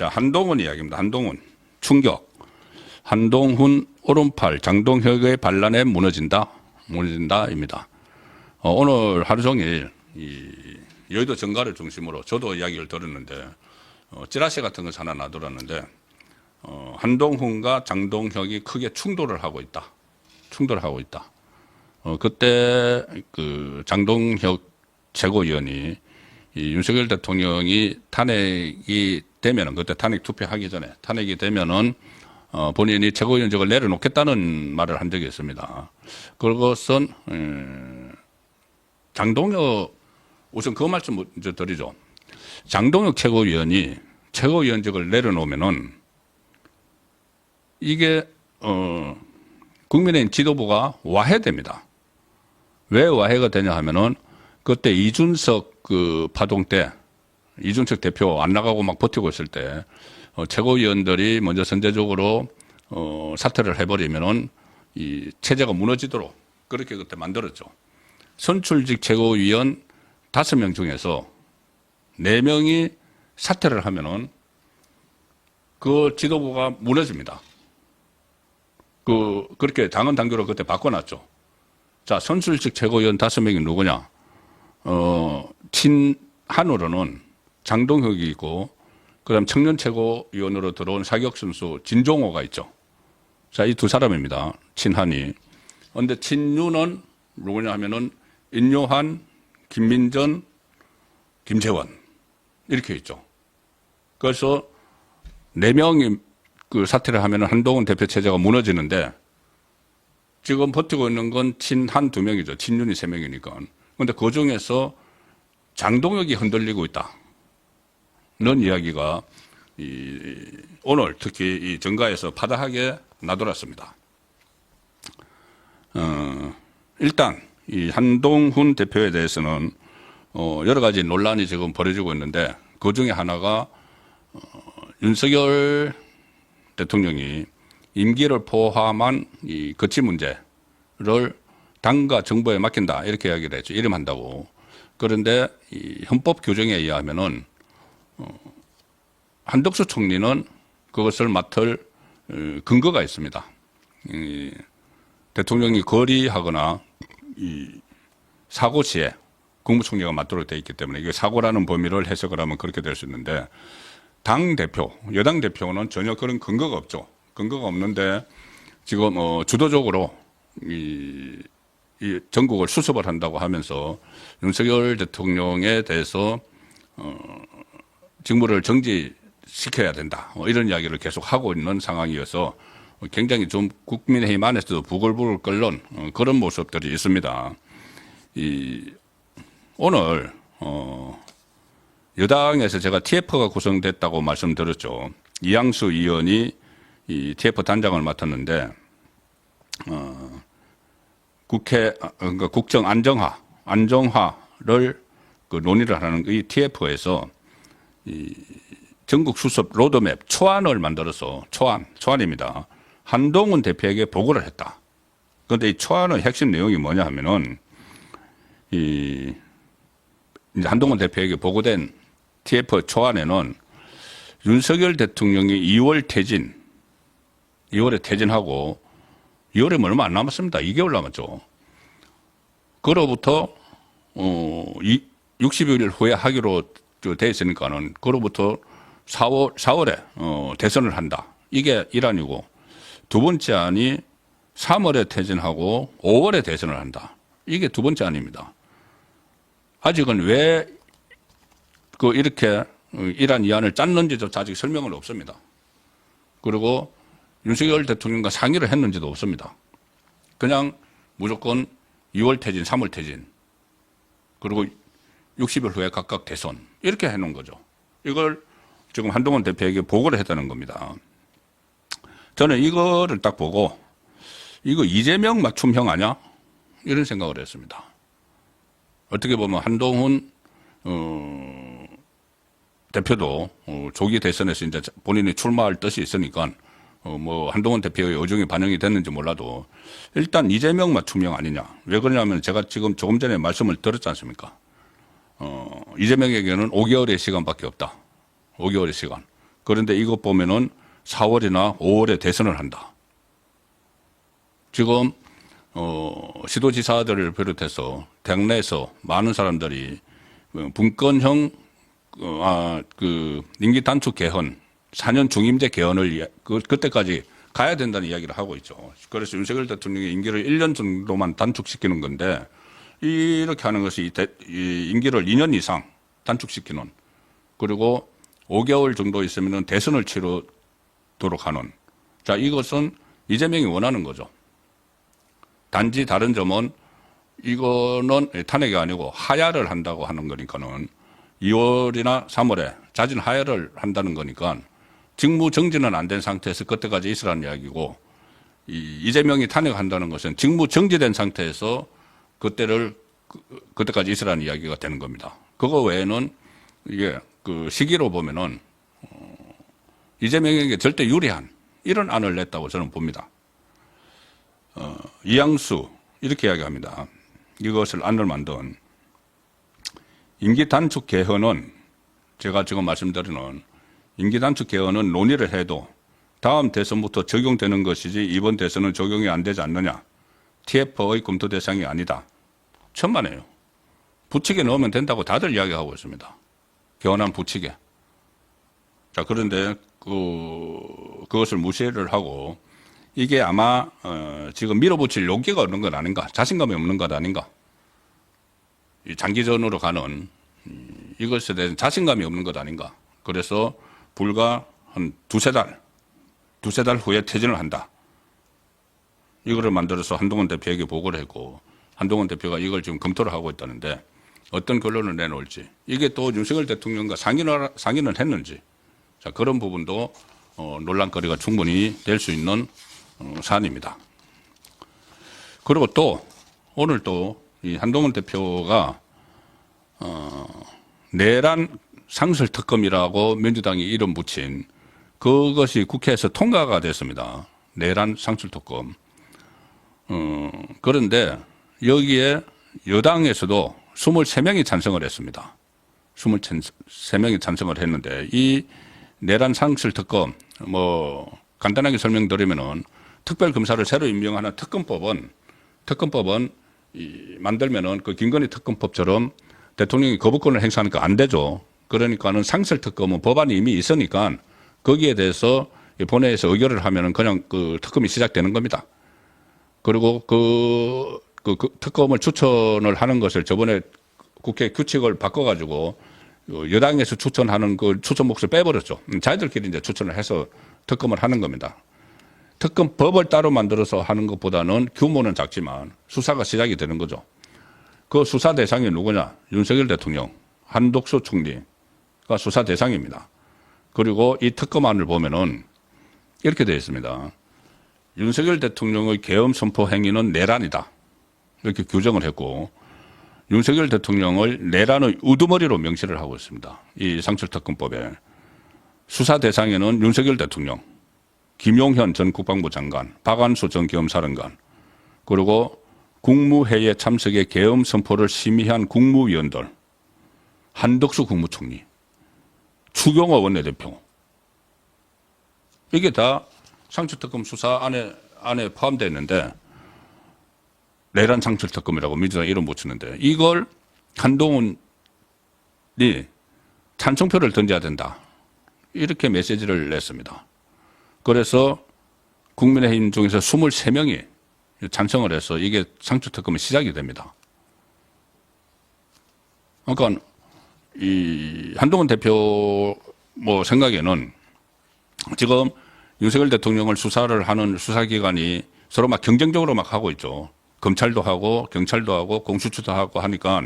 자, 한동훈 이야기입니다. 한동훈. 충격. 한동훈 오른팔 장동혁의 반란에 무너진다. 무너진다입니다. 어, 오늘 하루 종일 이 여의도 정가를 중심으로 저도 이야기를 들었는데 어, 찌라시 같은 거 하나 놔들었는데 어, 한동훈과 장동혁이 크게 충돌을 하고 있다. 충돌을 하고 있다. 어, 그때 그 장동혁 최고위원이 이 윤석열 대통령이 탄핵이 되면은 그때 탄핵 투표하기 전에 탄핵이 되면은 어, 본인이 최고위원직을 내려놓겠다는 말을 한 적이 있습니다. 그것은 음, 장동혁 우선 그 말씀 먼저 드리죠. 장동혁 최고위원이 최고위원직을 내려놓으면은 이게 어, 국민의힘 지도부가 와해됩니다. 왜 와해가 되냐 하면은 그때 이준석 그 파동 때 이준석 대표 안 나가고 막 버티고 있을 때 어, 최고위원들이 먼저 선제적으로 어, 사퇴를 해버리면은 이 체제가 무너지도록 그렇게 그때 만들었죠. 선출직 최고위원 다섯 명 중에서 네 명이 사퇴를 하면은 그 지도부가 무너집니다. 그 그렇게 당헌 당규로 그때 바꿔놨죠. 자 선출직 최고위원 다섯 명이 누구냐? 어 친한으로는 장동혁이 있고 그다음 청년 최고위원으로 들어온 사격 선수 진종호가 있죠. 자 이 두 사람입니다. 친한이. 근데 친유는 누구냐 하면은 인요한, 김민전, 김재원 이렇게 있죠. 그래서 네 명이 그 사퇴를 하면 한동훈 대표 체제가 무너지는데 지금 버티고 있는 건 친한 두 명이죠. 친윤이 세 명이니까. 근데 그 중에서 장동혁이 흔들리고 있다. 는 이야기가 이 오늘 특히 이 정가에서 파다하게 나돌았습니다. 어, 일단 이 한동훈 대표에 대해서는 어, 여러 가지 논란이 지금 벌어지고 있는데 그 중에 하나가 어, 윤석열 대통령이 임기를 포함한 이 거치 문제를 당과 정부에 맡긴다 이렇게 이야기를 했죠. 이름한다고. 그런데 이 헌법 규정에 의하면은 어, 한덕수 총리는 그것을 맡을 어, 근거가 있습니다. 이 대통령이 거리하거나 이 사고 시에 국무총리가 맡도록 되어 있기 때문에 이게 사고라는 범위를 해석을 하면 그렇게 될 수 있는데 당 대표, 여당 대표는 전혀 그런 근거가 없죠. 근거가 없는데 지금 어 주도적으로 이, 이 전국을 수습을 한다고 하면서 윤석열 대통령에 대해서 어 직무를 정지시켜야 된다. 뭐 이런 이야기를 계속 하고 있는 상황이어서 굉장히 좀 국민의힘 안에서도 부글부글 끓는 어, 그런 모습들이 있습니다. 이 오늘 어 여당에서 제가 TF가 구성됐다고 말씀드렸죠. 이양수 의원이 이 TF 단장을 맡았는데 어 국회 아, 그러니까 국정 안정화 안정화를 그 논의를 하는 이 TF에서 이 전국 수습 로드맵 초안을 만들어서 초안 초안입니다. 한동훈 대표에게 보고를 했다. 그런데 이 초안의 핵심 내용이 뭐냐 하면은 이 한동훈 대표에게 보고된 TF 초안에는 윤석열 대통령이 2월 퇴진, 2월에 퇴진하고 2월에 얼마 안 남았습니다. 2개월 남았죠. 그로부터 어 60일 후에 하기로 돼 있으니까는 그로부터 4월 4월에 어 대선을 한다. 이게 1안이고 두 번째 안이 3월에 퇴진하고 5월에 대선을 한다. 이게 두 번째 안입니다. 아직은 왜 그 이렇게 이란 이안을 짰는지조차 아직 설명은 없습니다. 그리고 윤석열 대통령과 상의를 했는지도 없습니다. 그냥 무조건 2월 퇴진, 3월 퇴진, 그리고 60일 후에 각각 대선 이렇게 해놓은 거죠. 이걸 지금 한동훈 대표에게 보고를 했다는 겁니다. 저는 이거를 딱 보고 이거 이재명 맞춤형 아니야? 이런 생각을 했습니다. 어떻게 보면 한동훈 어, 대표도 어, 조기 대선에서 이제 본인이 출마할 뜻이 있으니까 어, 뭐 한동훈 대표의 의중이 반영이 됐는지 몰라도 일단 이재명 맞춤형 아니냐. 왜 그러냐면 제가 지금 조금 전에 말씀을 드렸지 않습니까? 어, 이재명에게는 5개월의 시간밖에 없다. 5개월의 시간. 그런데 이것 보면은 4월이나 5월에 대선을 한다. 지금 어, 시도지사들을 비롯해서 당내에서 많은 사람들이 어, 분권형 어, 아, 그 임기 단축 개헌 4년 중임제 개헌을 그, 그때까지 가야 된다는 이야기를 하고 있죠. 그래서 윤석열 대통령의 임기를 1년 정도만 단축시키는 건데 이렇게 하는 것이 임기를 2년 이상 단축시키는 그리고 5개월 정도 있으면은 대선을 치르도록 하는 자 이것은 이재명이 원하는 거죠. 단지 다른 점은 이거는 탄핵이 아니고 하야를 한다고 하는 거니까는 2월이나 3월에 자진 하야를 한다는 거니까 직무 정지는 안 된 상태에서 그때까지 있으라는 이야기고 이 이재명이 탄핵한다는 것은 직무 정지된 상태에서 그때를 그- 그때까지 있으라는 이야기가 되는 겁니다. 그거 외에는 이게 그 시기로 보면은 어, 이재명에게 절대 유리한 이런 안을 냈다고 저는 봅니다. 어, 이양수 이렇게 이야기합니다. 이것을 안을 만든 임기 단축 개헌은 제가 지금 말씀드리는 임기 단축 개헌은 논의를 해도 다음 대선부터 적용되는 것이지 이번 대선은 적용이 안 되지 않느냐. TF의 검토 대상이 아니다. 천만에요. 부칙에 넣으면 된다고 다들 이야기하고 있습니다. 개헌안 부칙에. 자, 그런데 그, 그것을 무시를 하고 이게 아마 어, 지금 밀어붙일 용기가 없는 것 아닌가, 자신감이 없는 것 아닌가. 이 장기전으로 가는 음, 이것에 대한 자신감이 없는 것 아닌가. 그래서 불과 한 두세 달, 두세 달 후에 퇴진을 한다. 이거를 만들어서 한동훈 대표에게 보고를 했고 한동훈 대표가 이걸 지금 검토를 하고 있다는데 어떤 결론을 내놓을지 이게 또 윤석열 대통령과 상의를, 상의는 했는지 자, 그런 부분도 어, 논란거리가 충분히 될 수 있는 어, 사안입니다. 그리고 또 오늘 또 이 한동훈 대표가 어, 내란 상설 특검이라고 민주당이 이름 붙인 그것이 국회에서 통과가 됐습니다. 내란 상설 특검. 어, 그런데 여기에 여당에서도 23명이 찬성을 했습니다. 23명이 찬성을 했는데 이 내란 상실 특검 뭐 간단하게 설명드리면은 특별 검사를 새로 임명하는 특검법은 특검법은 이 만들면은 그 김건희 특검법처럼 대통령이 거부권을 행사하니까 안 되죠. 그러니까는 상설 특검은 법안이 이미 있으니까 거기에 대해서 이 본회의에서 의결을 하면은 그냥 그 특검이 시작되는 겁니다. 그리고 그, 그, 그 특검을 추천을 하는 것을 저번에 국회 규칙을 바꿔가지고 어, 여당에서 추천하는 그 추천 몫을 빼버렸죠. 음, 자기들끼리 이제 추천을 해서 특검을 하는 겁니다. 특검 법을 따로 만들어서 하는 것보다는 규모는 작지만 수사가 시작이 되는 거죠. 그 수사 대상이 누구냐? 윤석열 대통령, 한독수 총리가 수사 대상입니다. 그리고 이 특검안을 보면은 이렇게 되어 있습니다. 윤석열 대통령의 계엄 선포 행위는 내란이다. 이렇게 규정을 했고 윤석열 대통령을 내란의 우두머리로 명시를 하고 있습니다. 이 상설특검법에 수사 대상에는 윤석열 대통령, 김용현 전 국방부 장관, 박안수 전 계엄사령관, 그리고 국무회의에 참석해 계엄 선포를 심의한 국무위원들, 한덕수 국무총리, 추경호 원내대표. 이게 다 상추특검 수사 안에 안에 포함되어 있는데 내란 상출특검이라고 민주당 이름 붙이는데 이걸 한동훈이 찬성표를 던져야 된다. 이렇게 메시지를 냈습니다. 그래서 국민의힘 중에서 23명이 찬성을 해서 이게 상추특검이 시작이 됩니다. 그러니까 이 한동훈 대표 뭐 생각에는 지금 윤석열 대통령을 수사를 하는 수사기관이 서로 막 경쟁적으로 막 하고 있죠. 검찰도 하고 경찰도 하고 공수처도 하고 하니까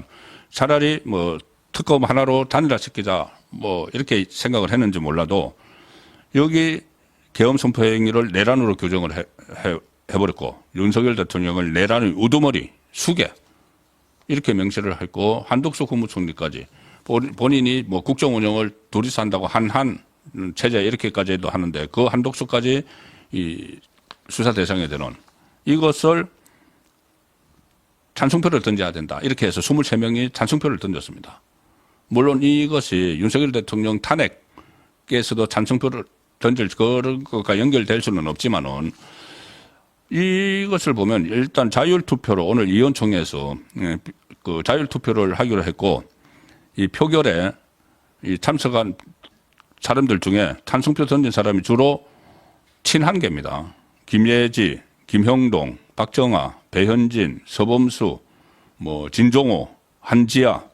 차라리 뭐 특검 하나로 단일화시키자 뭐 이렇게 생각을 했는지 몰라도 여기 계엄 선포 행위를 내란으로 규정을 해, 해, 해버렸고 윤석열 대통령을 내란의 우두머리 수계 이렇게 명시를 했고 한덕수 국무총리까지 본- 본인이 뭐 국정 운영을 둘이서 한다고 한한 체제 이렇게까지도 하는데 그 한독수까지 이 수사 대상이 되는 이것을 찬성표를 던져야 된다. 이렇게 해서 23명이 찬성표를 던졌습니다. 물론 이것이 윤석열 대통령 탄핵 밖에서도 찬성표를 던질 그런 것과 연결될 수는 없지만은 이것을 보면 일단 자율 투표로 오늘 이원총회에서 예, 그 자율 투표를 하기로 했고 이 표결에 이 참석한 사람들 중에 찬성표 던진 사람이 주로 친한계입니다. 김예지, 김형동, 박정아, 배현진, 서범수, 뭐 진종호, 한지아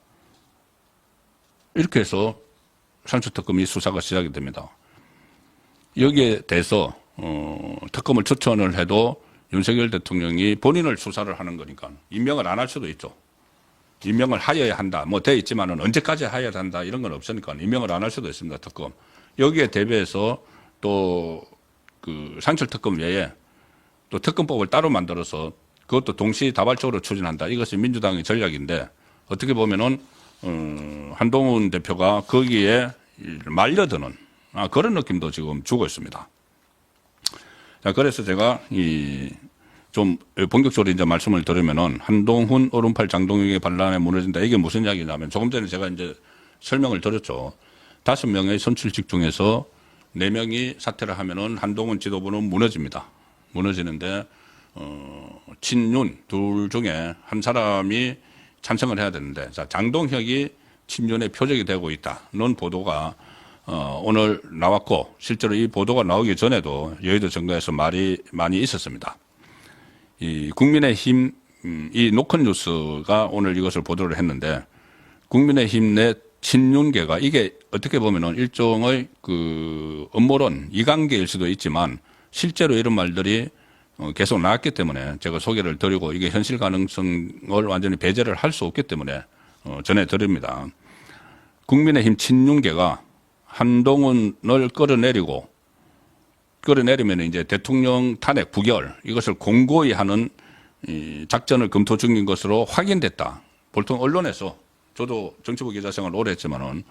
이렇게 해서 상수특검이 수사가 시작이 됩니다. 여기에 대해서 어, 특검을 추천을 해도 윤석열 대통령이 본인을 수사를 하는 거니까 임명을 안 할 수도 있죠. 임명을 하여야 한다. 뭐 돼 있지만은 언제까지 하여야 한다 이런 건 없으니까 임명을 안 할 수도 있습니다. 특검 여기에 대비해서 또그 상철 특검 외에 또 특검법을 따로 만들어서 그것도 동시다발적으로 추진한다. 이것이 민주당의 전략인데 어떻게 보면은 어, 한동훈 대표가 거기에 말려드는 아, 그런 느낌도 지금 주고 있습니다. 자, 그래서 제가 이 좀 본격적으로 이제 말씀을 드리면은 한동훈 오른팔 장동혁의 반란에 무너진다. 이게 무슨 이야기냐면 조금 전에 제가 이제 설명을 드렸죠. 다섯 명의 선출직 중에서 네 명이 사퇴를 하면은 한동훈 지도부는 무너집니다. 무너지는데 어, 친윤 둘 중에 한 사람이 찬성을 해야 되는데 자, 장동혁이 친윤의 표적이 되고 있다는 보도가 어, 오늘 나왔고 실제로 이 보도가 나오기 전에도 여의도 정가에서 말이 많이 있었습니다. 이 국민의힘 음, 이 노컷 뉴스가 오늘 이것을 보도를 했는데 국민의힘 내 친윤계가 이게 어떻게 보면은 일종의 그 음모론 이관계일 수도 있지만 실제로 이런 말들이 어, 계속 나왔기 때문에 제가 소개를 드리고 이게 현실 가능성을 완전히 배제를 할 수 없기 때문에 어, 전해드립니다. 국민의힘 친윤계가 한동훈을 끌어내리고 끌어내리면 이제 대통령 탄핵 부결 이것을 공고히 하는 이 작전을 검토 중인 것으로 확인됐다. 보통 언론에서 저도 정치부 기자 생활 오래 했지만은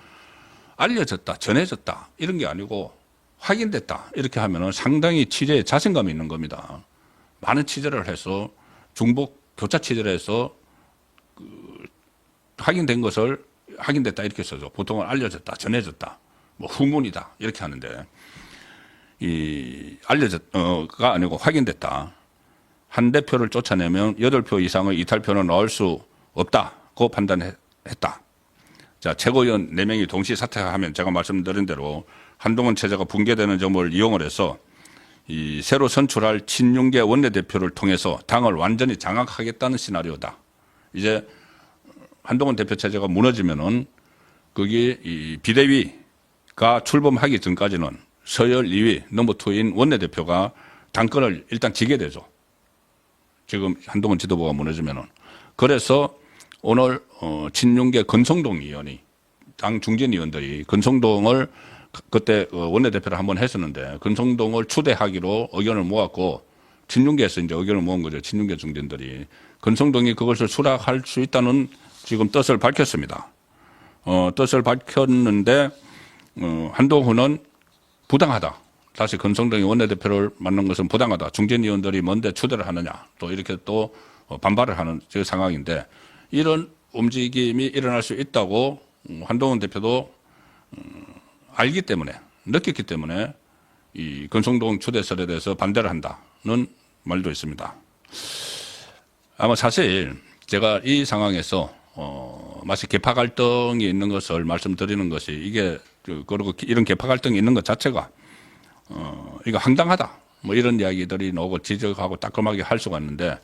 알려졌다, 전해졌다 이런 게 아니고 확인됐다 이렇게 하면은 상당히 취재에 자신감이 있는 겁니다. 많은 취재를 해서 중복 교차 취재를 해서 그 확인된 것을 확인됐다 이렇게 써죠. 보통은 알려졌다, 전해졌다, 뭐 후문이다 이렇게 하는데 이 알려졌가 아니고 확인됐다. 한 대표를 쫓아내면 여덟 표 이상의 이탈표는 넣을 수 없다고 판단했다. 자, 최고위원 네명이 동시 사퇴하면 제가 말씀드린 대로 한동훈 체제가 붕괴되는 점을 이용을 해서 이 새로 선출할 친윤계 원내대표를 통해서 당을 완전히 장악하겠다는 시나리오다. 이제 한동훈 대표 체제가 무너지면은 거기 이 비대위가 출범하기 전까지는 서열 2위 넘버 투인 원내대표가 당권을 일단 지게 되죠. 지금 한동훈 지도부가 무너지면은 그래서 오늘 어 친윤계 건성동 의원이 당 중진 의원들이 건성동을 그- 그때 어, 원내대표를 한번 했었는데 건성동을 추대하기로 의견을 모았고 친윤계에서 이제 의견을 모은 거죠. 친윤계 중진들이 건성동이 그것을 수락할 수 있다는 지금 뜻을 밝혔습니다. 어, 뜻을 밝혔는데 어, 한동훈은 부당하다. 다시 건성동의 원내대표를 맡는 것은 부당하다. 중진 의원들이 뭔데 추대를 하느냐. 또 이렇게 또 어, 반발을 하는 저 상황인데 이런 움직임이 일어날 수 있다고 음, 한동훈 대표도 음, 알기 때문에 느꼈기 때문에 이 건성동 추대설에 대해서 반대를 한다는 말도 있습니다. 아마 사실 제가 이 상황에서 어, 마치 개파 갈등이 있는 것을 말씀드리는 것이 이게 그, 그리고 이런 개파 갈등이 있는 것 자체가 어, 이거 황당하다. 뭐 이런 이야기들이 나오고 지적하고 따끔하게 할 수가 있는데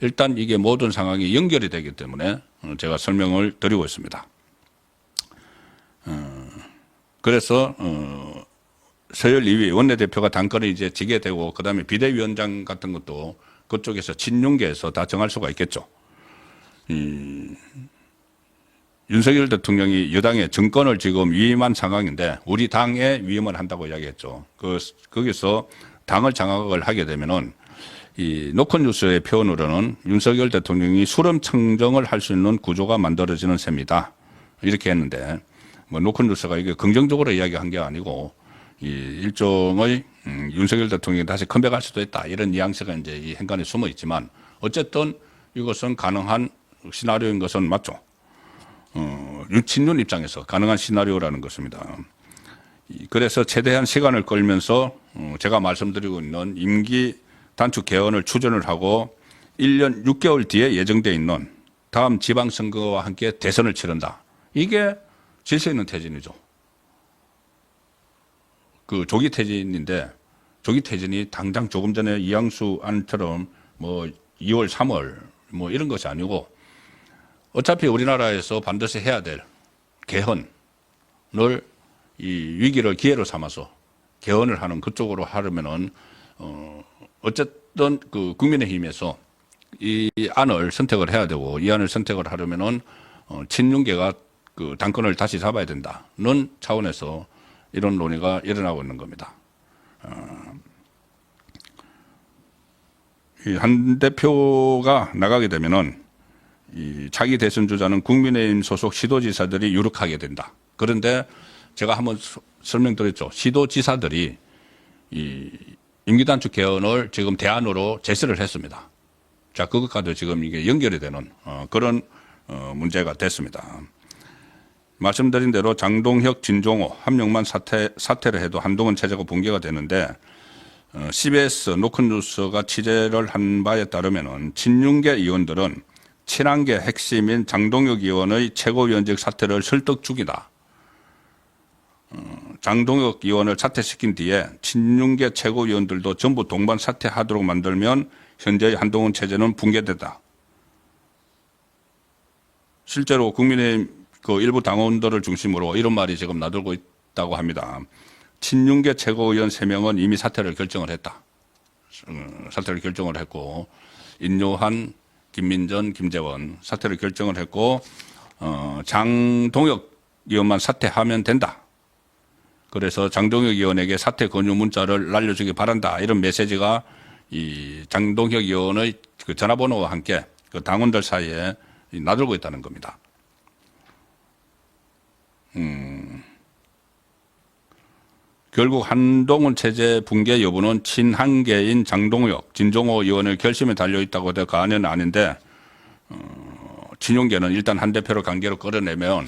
일단 이게 모든 상황이 연결이 되기 때문에 어, 제가 설명을 드리고 있습니다. 어, 그래서 어, 서열 2위 원내대표가 당권을 이제 지게 되고 그다음에 비대위원장 같은 것도 그쪽에서 친윤계에서 다 정할 수가 있겠죠. 이, 윤석열 대통령이 여당의 정권을 지금 위임한 상황인데 우리 당에 위임을 한다고 이야기했죠. 그 거기서 당을 장악을 하게 되면은 이 노컷뉴스의 표현으로는 윤석열 대통령이 수렴 청정을 할 수 있는 구조가 만들어지는 셈이다. 이렇게 했는데 뭐 노컷뉴스가 이게 긍정적으로 이야기한 게 아니고 이 일종의 음, 윤석열 대통령이 다시 컴백할 수도 있다 이런 뉘앙스가 이제 이 행간에 숨어 있지만 어쨌든 이것은 가능한 시나리오인 것은 맞죠. 어, 유친윤 입장에서 가능한 시나리오라는 것입니다. 이- 그래서 최대한 시간을 끌면서 어, 제가 말씀드리고 있는 임기 단축 개헌을 추진을 하고 1년 6개월 뒤에 예정돼 있는 다음 지방선거와 함께 대선을 치른다. 이게 질서 있는 퇴진이죠. 그 조기 퇴진인데 조기 퇴진이 당장 조금 전에 이양수 안처럼 뭐 2월, 3월 뭐 이런 것이 아니고 어차피 우리나라에서 반드시 해야 될 개헌을 이 위기를 기회로 삼아서 개헌을 하는 그쪽으로 하려면은 어 어쨌든 그 국민의힘에서 이 안을 선택을 해야 되고 이 안을 선택을 하려면은 어 친윤계가 그 당권을 다시 잡아야 된다는 차원에서 이런 논의가 일어나고 있는 겁니다. 이한 대표가 나가게 되면은 이 차기 대선 주자는 국민의힘 소속 시도지사들이 유력하게 된다. 그런데 제가 한번 서- 설명드렸죠. 시도지사들이 이 임기단축 개헌을 지금 대안으로 제시를 했습니다. 자, 그것과도 지금 이게 연결이 되는 어, 그런 어, 문제가 됐습니다. 말씀드린 대로 장동혁, 진종호 한 명만 사퇴, 사퇴를 해도 한동훈 체제가 붕괴가 되는데 어, CBS 노컷뉴스가 취재를 한 바에 따르면은 친윤계 의원들은 친한계 핵심인 장동혁 의원의 최고위원직 사퇴를 설득 중이다. 어, 장동혁 의원을 사퇴시킨 뒤에 친윤계 최고위원들도 전부 동반 사퇴하도록 만들면 현재의 한동훈 체제는 붕괴된다. 실제로 국민의힘 그 일부 당원들을 중심으로 이런 말이 지금 나돌고 있다고 합니다. 친윤계 최고위원 3명은 이미 사퇴를 결정을 했다. 어, 사퇴를 결정을 했고 인요한, 김민전, 김재원 사퇴를 결정을 했고 어, 장동혁 의원만 사퇴하면 된다. 그래서 장동혁 의원에게 사퇴 권유 문자를 날려주기 바란다. 이런 메시지가 이 장동혁 의원의 그 전화번호와 함께 그 당원들 사이에 이 나돌고 있다는 겁니다. 결국 한동훈 체제 붕괴 여부는 친한계인 장동혁, 진종호 의원의 결심에 달려 있다고 과언은 아닌데 어, 친윤계는 일단 한 대표를 강제로 끌어내면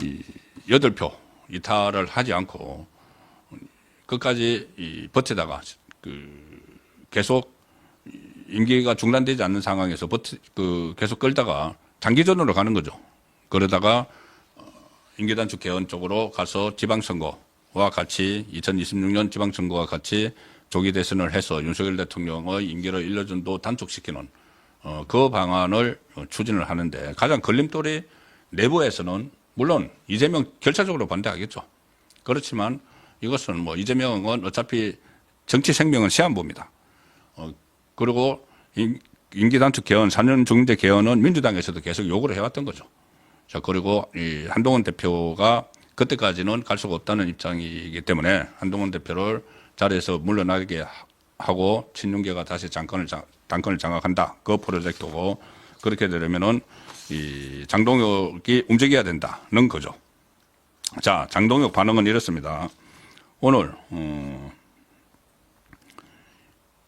이 여덟 표 이탈을 하지 않고 끝까지 이 버티다가 그 계속 임기가 중단되지 않는 상황에서 버티, 그 계속 끌다가 장기전으로 가는 거죠. 그러다가 임기단축 개헌 쪽으로 가서 지방선거 와 같이 2026년 지방선거와 같이 조기 대선을 해서 윤석열 대통령의 임기를 1년 정도 단축시키는 어, 그 방안을 어, 추진을 하는데 가장 걸림돌이 내부에서는 물론 이재명 결차적으로 반대하겠죠. 그렇지만 이것은 뭐 이재명은 어차피 정치 생명은 시한부입니다. 어, 그리고 임- 임기단축 개헌, 4년 중대 개헌은 민주당에서도 계속 요구를 해왔던 거죠. 자, 그리고 이 한동훈 대표가 그때까지는 갈 수가 없다는 입장이기 때문에 한동훈 대표를 자리에서 물러나게 하- 하고 친윤계가 다시 장권을 장, 당권을 장악한다. 그 프로젝트고 그렇게 되려면은 이 장동혁이 움직여야 된다는 거죠. 자, 장동혁 반응은 이렇습니다. 오늘 어,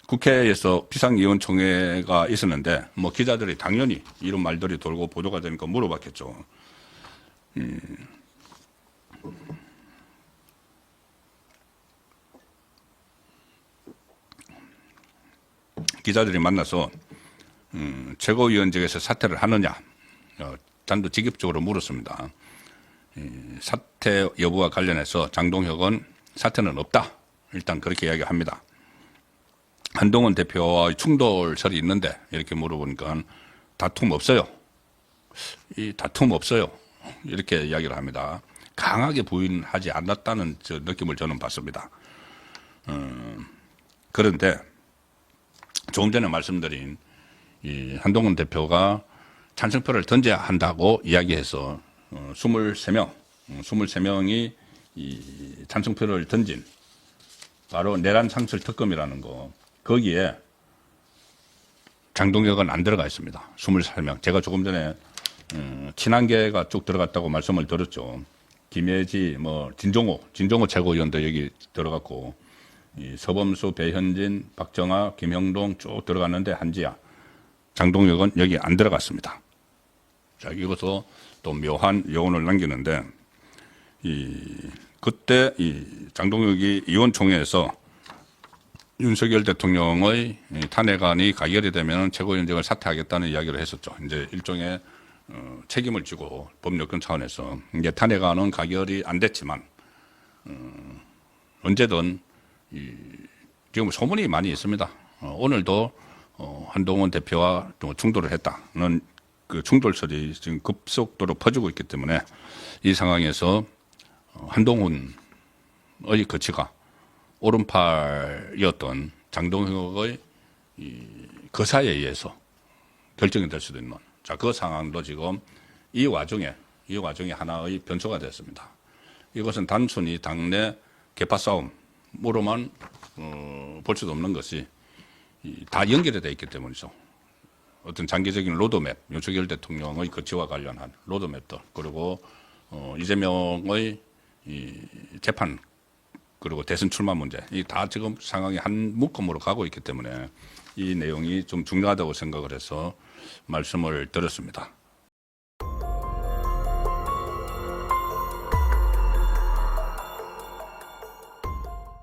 국회에서 비상위원총회가 있었는데 뭐 기자들이 당연히 이런 말들이 돌고 보도가 되니까 물어봤겠죠. 음. 기자들이 만나서 음, 최고위원직에서 사퇴를 하느냐 어, 단도직입적으로 물었습니다. 이 사퇴 여부와 관련해서 장동혁은 사퇴는 없다. 일단 그렇게 이야기합니다. 한동훈 대표와 충돌설이 있는데 이렇게 물어보니까 다툼 없어요. 이 다툼 없어요. 이렇게 이야기를 합니다. 강하게 부인하지 않았다는 저 느낌을 저는 받습니다. 음, 그런데 조금 전에 말씀드린 이 한동훈 대표가 찬성표를 던져야 한다고 이야기해서 어, 23명, 어, 23명이 이 찬성표를 던진 바로 내란 상설 특검이라는 거 거기에 장동혁은 안 들어가 있습니다. 23명. 제가 조금 전에 음, 친한계가 쭉 들어갔다고 말씀을 드렸죠. 김혜지, 뭐 진종호, 진종호 최고위원도 여기 들어갔고 이 서범수, 배현진, 박정아, 김형동 쭉 들어갔는데 한지야. 장동혁은 여기 안 들어갔습니다. 자, 여기서 또 묘한 요원을 남기는데 이 그때 이 장동혁이 의원총회에서 윤석열 대통령의 이 탄핵안이 가결이 되면 최고위원장을 사퇴하겠다는 이야기를 했었죠. 이제 일종의 어, 책임을 지고 법률권 차원에서 이제 탄핵안은 가결이 안 됐지만 어, 언제든 이, 지금 소문이 많이 있습니다. 어, 오늘도 어, 한동훈 대표와 또 충돌을 했다는 그 충돌설이 지금 급속도로 퍼지고 있기 때문에 이 상황에서 어, 한동훈의 거치가 오른팔이었던 장동혁의 이 거사에 의해서 결정이 될 수도 있는 자 그 상황도 지금 이 와중에 이 와중에 하나의 변수가 됐습니다. 이것은 단순히 당내 개파 싸움으로만 어, 볼 수도 없는 것이 이, 다 연결이 되어 있기 때문이죠. 어떤 장기적인 로드맵, 윤석열 대통령의 거치와 관련한 로드맵들 그리고 어, 이재명의 이 재판 그리고 대선 출마 문제 이 다 지금 상황이 한 묶음으로 가고 있기 때문에 이 내용이 좀 중요하다고 생각을 해서 말씀을 드렸습니다.